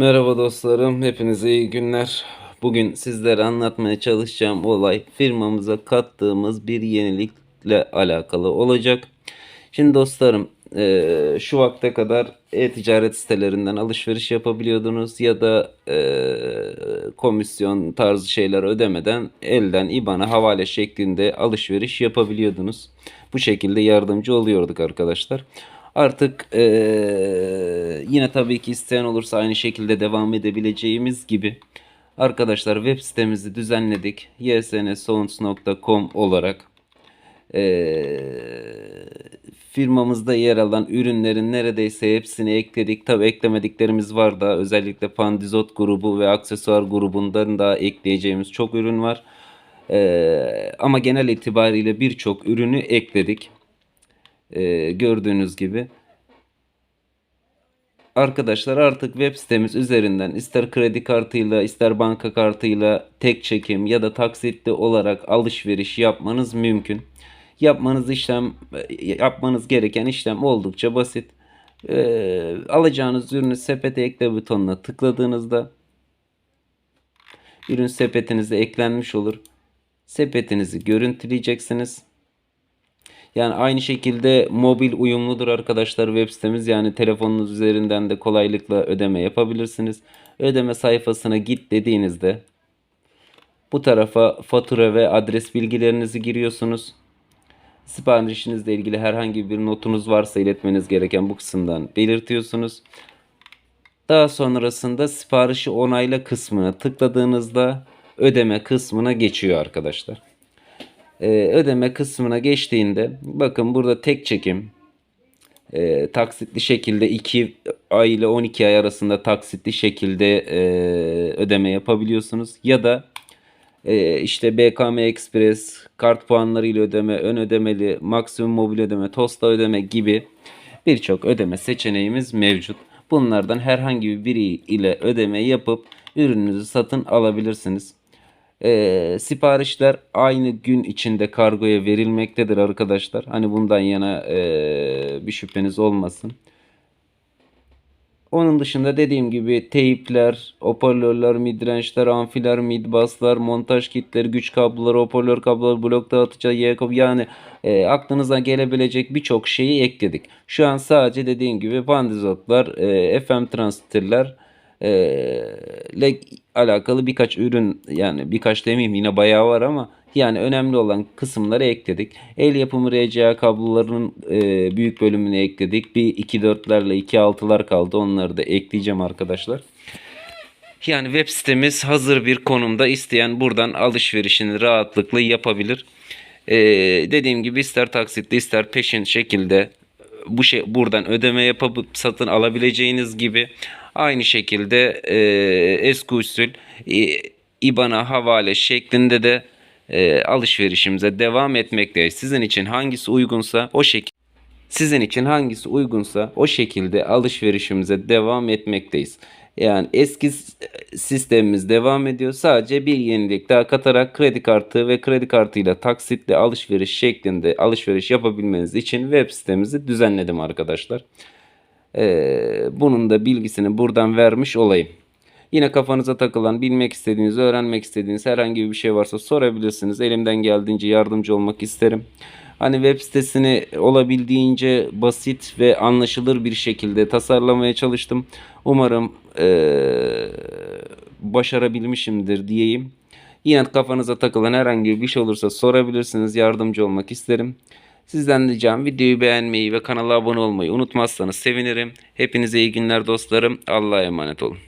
Merhaba dostlarım, hepinize iyi günler. Bugün sizlere anlatmaya çalışacağım olay firmamıza kattığımız bir yenilikle alakalı olacak. Şimdi dostlarım, eee, şu vakte kadar e-ticaret sitelerinden alışveriş yapabiliyordunuz ya da eee, komisyon tarzı şeyler ödemeden elden IBAN'a havale şeklinde alışveriş yapabiliyordunuz. Bu şekilde yardımcı oluyorduk arkadaşlar. Artık eee, yine tabii ki isteyen olursa aynı şekilde devam edebileceğimiz gibi arkadaşlar web sitemizi düzenledik. ysnsons.com olarak eee, firmamızda yer alan ürünlerin neredeyse hepsini ekledik. Tabii eklemediklerimiz var da özellikle Pandizot grubu ve aksesuar grubundan da ekleyeceğimiz çok ürün var. Eee, ama genel itibariyle birçok ürünü ekledik. Eee, gördüğünüz gibi. Arkadaşlar artık web sitemiz üzerinden ister kredi kartıyla ister banka kartıyla tek çekim ya da taksitli olarak alışveriş yapmanız mümkün. Yapmanız işlem yapmanız gereken işlem oldukça basit. Ee, alacağınız ürünü sepete ekle butonuna tıkladığınızda ürün sepetinize eklenmiş olur. Sepetinizi görüntüleyeceksiniz. Yani aynı şekilde mobil uyumludur arkadaşlar web sitemiz. Yani telefonunuz üzerinden de kolaylıkla ödeme yapabilirsiniz. Ödeme sayfasına git dediğinizde bu tarafa fatura ve adres bilgilerinizi giriyorsunuz. Siparişinizle ilgili herhangi bir notunuz varsa iletmeniz gereken bu kısımdan belirtiyorsunuz. Daha sonrasında siparişi onayla kısmına tıkladığınızda ödeme kısmına geçiyor arkadaşlar. Ee, ödeme kısmına geçtiğinde bakın burada tek çekim e, taksitli şekilde 2 ay ile 12 ay arasında taksitli şekilde e, ödeme yapabiliyorsunuz. Ya da e, işte BKM Express, kart puanları ile ödeme, ön ödemeli, maksimum mobil ödeme, tosta ödeme gibi birçok ödeme seçeneğimiz mevcut. Bunlardan herhangi biri ile ödeme yapıp ürününüzü satın alabilirsiniz. Ee, siparişler aynı gün içinde kargoya verilmektedir arkadaşlar. Hani bundan yana ee, bir şüpheniz olmasın. Onun dışında dediğim gibi teypler, hoparlörler, midrange'ler, amfiler, midbasslar, montaj kitleri, güç kabloları, hoparlör kabloları, blok dağıtıcı, YK yani e, aklınıza gelebilecek birçok şeyi ekledik. Şu an sadece dediğim gibi bandizotlar, e, FM transitterler, e, ile alakalı birkaç ürün yani birkaç demeyeyim yine bayağı var ama yani önemli olan kısımları ekledik. El yapımı RCA kablolarının e, büyük bölümünü ekledik. Bir 2.4'lerle 2.6'lar kaldı. Onları da ekleyeceğim arkadaşlar. Yani web sitemiz hazır bir konumda isteyen buradan alışverişini rahatlıkla yapabilir. Ee, dediğim gibi ister taksitli ister peşin şekilde bu şey buradan ödeme yapıp satın alabileceğiniz gibi aynı şekilde e, eski usul e, IBAN'a havale şeklinde de e, alışverişimize devam etmekteyiz. Sizin için hangisi uygunsa o şekilde sizin için hangisi uygunsa o şekilde alışverişimize devam etmekteyiz. Yani eski sistemimiz devam ediyor. Sadece bir yenilik daha katarak kredi kartı ve kredi kartıyla taksitli alışveriş şeklinde alışveriş yapabilmeniz için web sitemizi düzenledim arkadaşlar. Ee, bunun da bilgisini buradan vermiş olayım. Yine kafanıza takılan, bilmek istediğiniz, öğrenmek istediğiniz herhangi bir şey varsa sorabilirsiniz. Elimden geldiğince yardımcı olmak isterim. Hani web sitesini olabildiğince basit ve anlaşılır bir şekilde tasarlamaya çalıştım. Umarım ee, başarabilmişimdir diyeyim. Yine kafanıza takılan herhangi bir şey olursa sorabilirsiniz. Yardımcı olmak isterim. Sizden ricam videoyu beğenmeyi ve kanala abone olmayı unutmazsanız sevinirim. Hepinize iyi günler dostlarım. Allah'a emanet olun.